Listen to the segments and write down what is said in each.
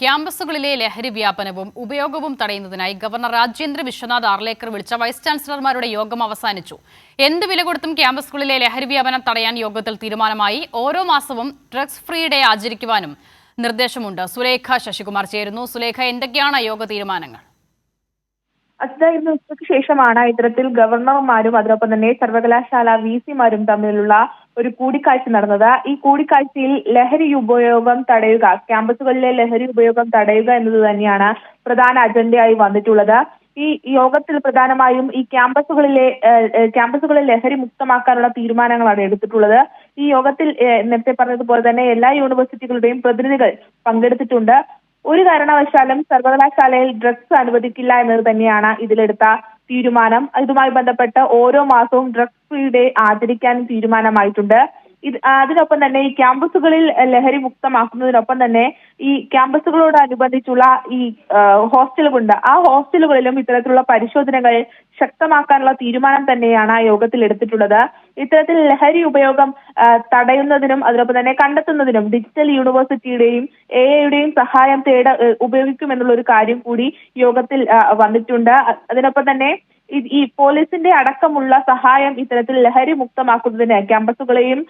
ക്യാമ്പസുകളിലെ ലഹരി വ്യാപനവും ഉപയോഗവും തടയുന്നതിനായി ഗവർണർ രാജേന്ദ്ര വിശ്വനാഥ് ആർലേക്കർ വിളിച്ച വൈസ് ചാൻസലർമാരുടെ യോഗം അവസാനിച്ചു. എന്ത് വില കൊടുത്തും ക്യാമ്പസുകളിലെ ലഹരി വ്യാപനം തടയാൻ യോഗത്തിൽ തീരുമാനമായി. ഓരോ മാസവും ഡ്രഗ്സ് ഫ്രീ ഡേ ആചരിക്കുവാനും നിർദ്ദേശമുണ്ട്. സുലേഖ ശശികുമാർ ചേരുന്നു. സുലേഖ എന്തൊക്കെയാണ് യോഗ തീരുമാനങ്ങൾ? അതായിരുന്നു ഉച്ചയ്ക്ക് ശേഷമാണ് ഇത്തരത്തിൽ ഗവർണർമാരും അതിനൊപ്പം തന്നെ സർവകലാശാല വി സിമാരും തമ്മിലുള്ള ഒരു കൂടിക്കാഴ്ച നടന്നത്. ഈ കൂടിക്കാഴ്ചയിൽ ലഹരി ഉപയോഗം തടയുക ക്യാമ്പസുകളിലെ ലഹരി ഉപയോഗം തടയുക എന്നത് തന്നെയാണ് പ്രധാന അജണ്ടയായി വന്നിട്ടുള്ളത്. ഈ യോഗത്തിൽ പ്രധാനമായും ഈ ക്യാമ്പസുകളിലെ ക്യാമ്പസുകളിൽ ലഹരി മുക്തമാക്കാനുള്ള തീരുമാനങ്ങളാണ് എടുത്തിട്ടുള്ളത്. ഈ യോഗത്തിൽ നേരത്തെ പറഞ്ഞതുപോലെ തന്നെ എല്ലാ യൂണിവേഴ്സിറ്റികളുടെയും പ്രതിനിധികൾ പങ്കെടുത്തിട്ടുണ്ട്. ഒരു കാരണവശാലും സർവകലാശാലയിൽ ഡ്രഗ്സ് അനുവദിക്കില്ല എന്നത് തന്നെയാണ് ഇതിലെടുത്ത തീരുമാനം. ഇതുമായി ബന്ധപ്പെട്ട് ഓരോ മാസവും ഡ്രഗ്സ് ഫ്രീ ഡേ ആചരിക്കാനും തീരുമാനമായിട്ടുണ്ട്. ഇത് അതിനൊപ്പം തന്നെ ഈ ക്യാമ്പസുകളിൽ ലഹരി മുക്തമാക്കുന്നതിനൊപ്പം തന്നെ ഈ ക്യാമ്പസുകളോടനുബന്ധിച്ചുള്ള ഈ ഹോസ്റ്റലുകളുണ്ട്. ആ ഹോസ്റ്റലുകളിലും ഇത്തരത്തിലുള്ള പരിശോധനകൾ ശക്തമാക്കാനുള്ള തീരുമാനം തന്നെയാണ് ആ യോഗത്തിൽ എടുത്തിട്ടുള്ളത്. ഇത്തരത്തിൽ ലഹരി ഉപയോഗം തടയുന്നതിനും അതിനൊപ്പം തന്നെ കണ്ടെത്തുന്നതിനും ഡിജിറ്റൽ യൂണിവേഴ്സിറ്റിയുടെയും എ ഐയുടെയും സഹായം തേട ഉപയോഗിക്കുമെന്നുള്ള ഒരു കാര്യം കൂടി യോഗത്തിൽ വന്നിട്ടുണ്ട്. അതിനൊപ്പം തന്നെ ഈ- പോലീസിന്റെ അടക്കമുള്ള സഹായം ഇത്തരത്തിൽ ലഹരി മുക്തമാക്കുന്നതിന് ക്യാമ്പസുകളെയും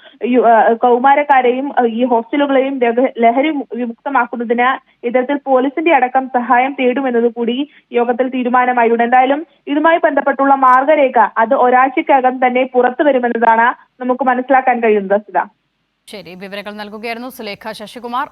കൗമാരക്കാരെയും ഈ ഹോസ്റ്റലുകളെയും ലഹ- ലഹരി വിമുക്തമാക്കുന്നതിന് ഇത്തരത്തിൽ പോലീസിന്റെ അടക്കം സഹായം തേടുമെന്നത് കൂടി യോഗത്തിൽ തീരുമാനമായിട്ടുണ്ട്. എന്തായാലും ഇതുമായി ബന്ധപ്പെട്ടുള്ള മാർഗരേഖ അത് ഒരാഴ്ചക്കകം തന്നെ പുറത്തു വരുമെന്നതാണ് നമുക്ക് മനസ്സിലാക്കാൻ കഴിയുന്നത് സിത ശരി വിവരങ്ങൾ നൽകുകയായിരുന്നു സുലേഖ ശശികുമാർ.